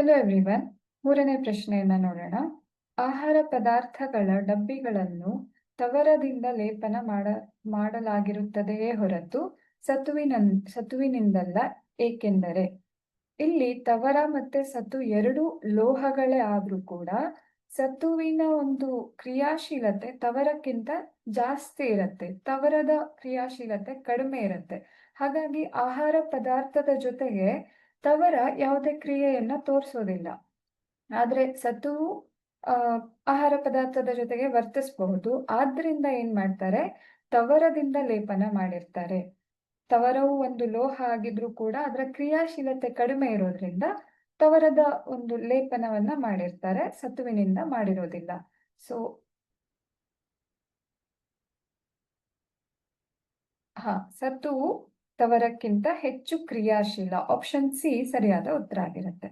Hello everyone ಮೂರನೇ ಪ್ರಶ್ನೆಯನ್ನ ನೋಡೋಣ. ಆಹಾರ ಪದಾರ್ಥಗಳ ಡಬ್ಬಿಗಳನ್ನು ತವರದಿಂದ ಲೇಪನ ಮಾಡ, ಮಾಡಲಾಗಿರುತ್ತದೆಯೇ ಹೊರತು ಸತುವಿನ ಸತುವಿನಿಂದಲ್ಲ ಏಕೆಂದರೆ ಇಲ್ಲಿ ತವರ ಮತ್ತೆ ಸತು ಎರಡು ಲೋಹಗಳೇ ಆದ್ರೂ ಕೂಡ ಸತುವಿನ ಒಂದು ಕ್ರಿಯಾಶೀಲತೆ ತವರಕ್ಕಿಂತ ಜಾಸ್ತಿ ಇರತ್ತೆ. ತವರದ ಕ್ರಿಯಾಶೀಲತೆ ಕಡಿಮೆ ಇರತ್ತೆ. ಹಾಗಾಗಿ ಆಹಾರ ಪದಾರ್ಥದ ಜೊತೆಗೆ ತವರ ಯಾವುದೇ ಕ್ರಿಯೆಯನ್ನ ತೋರಿಸೋದಿಲ್ಲ. ಆದ್ರೆ ಸತುವು ಆ, ಆಹಾರ ಪದಾರ್ಥದ ಜೊತೆಗೆ ವರ್ತಿಸಬಹುದು. ಆದ್ರಿಂದ ಏನ್ ಮಾಡ್ತಾರೆ? ತವರದಿಂದ ಲೇಪನ ಮಾಡಿರ್ತಾರೆ. ತವರವು ಒಂದು ಲೋಹ ಆಗಿದ್ರೂ ಕೂಡ ಅದರ ಕ್ರಿಯಾಶೀಲತೆ ಕಡಿಮೆ ಇರೋದ್ರಿಂದ ತವರದ ಒಂದು ಲೇಪನವನ್ನ ಮಾಡಿರ್ತಾರೆ. ಸತುವಿನಿಂದ ಮಾಡಿರೋದಿಲ್ಲ. ಸೊ ಹಾ ಸತುವು ತವರಕ್ಕಿಂತ ಹೆಚ್ಚು ಕ್ರಿಯಾಶೀಲ ಆಪ್ಷನ್ ಸಿ ಸರಿಯಾದ ಉತ್ತರ ಆಗಿರುತ್ತೆ.